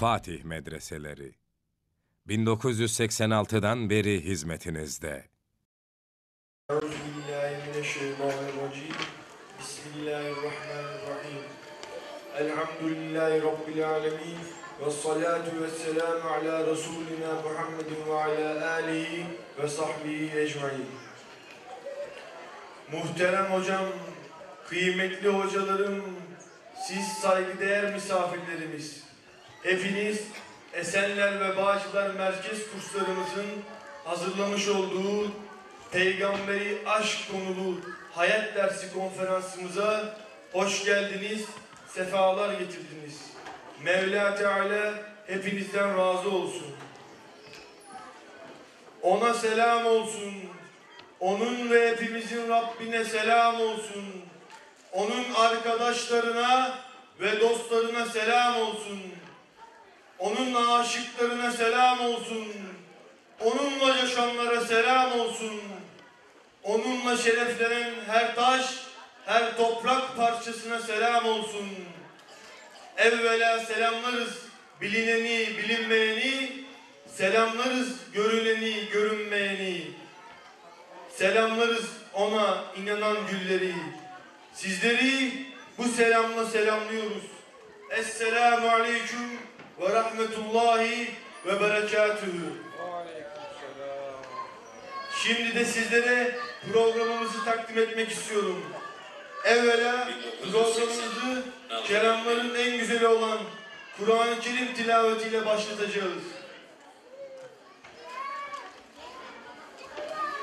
Fatih Medreseleri 1986'dan beri hizmetinizde. Bismillahirrahmanirrahim. Elhamdülillahi Rabbil alemin. Ve salatu ve selamu ala Resulina Muhammedin ve ala alihi ve sahbihi ecmain. Muhterem hocam, kıymetli hocalarım, siz saygıdeğer misafirlerimiz, Hepiniz Esenler ve Bağcılar Merkez kurslarımızın hazırlamış olduğu Peygamberi aşk konulu hayat dersi konferansımıza hoş geldiniz, sefalar getirdiniz. Mevla Teala hepinizden razı olsun. Ona selam olsun. Onun ve hepimizin Rabbine selam olsun. Onun arkadaşlarına ve dostlarına selam olsun. Onun aşıklarına selam olsun. Onunla yaşayanlara selam olsun. Onunla şereflenen her taş, her toprak parçasına selam olsun. Evvela selamlarız bilineni, bilinmeyeni, selamlarız görüneni, görünmeyeni. Selamlarız ona inanan gülleri. Sizleri bu selamla selamlıyoruz. Esselamu aleyküm ve rahmetullahi ve berekatühü. Şimdi de sizlere programımızı takdim etmek istiyorum. Evvela programımızı kelamların en güzeli olan Kur'an-ı Kerim tilavetiyle başlatacağız.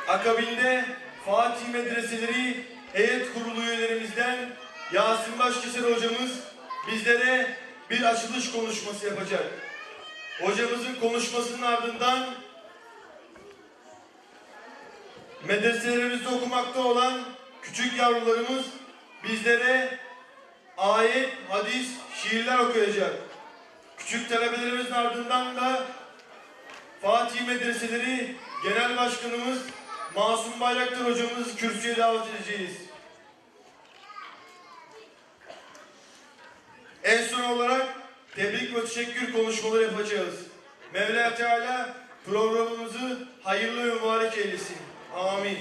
Akabinde Fatih Medreseleri heyet kurulu üyelerimizden Yasin Başkeser hocamız bizlere bir açılış konuşması yapacak. Hocamızın konuşmasının ardından medreselerimizde okumakta olan küçük yavrularımız bizlere ayet, hadis, şiirler okuyacak. Küçük talebelerimizin ardından da Fatih Medreseleri Genel Başkanımız Masum Bayraktar hocamızı kürsüye davet edeceğiz. En son olarak tebrik ve teşekkür konuşmaları yapacağız. Mevla Teala programımızı hayırlı ve mübarek eylesin. Amin.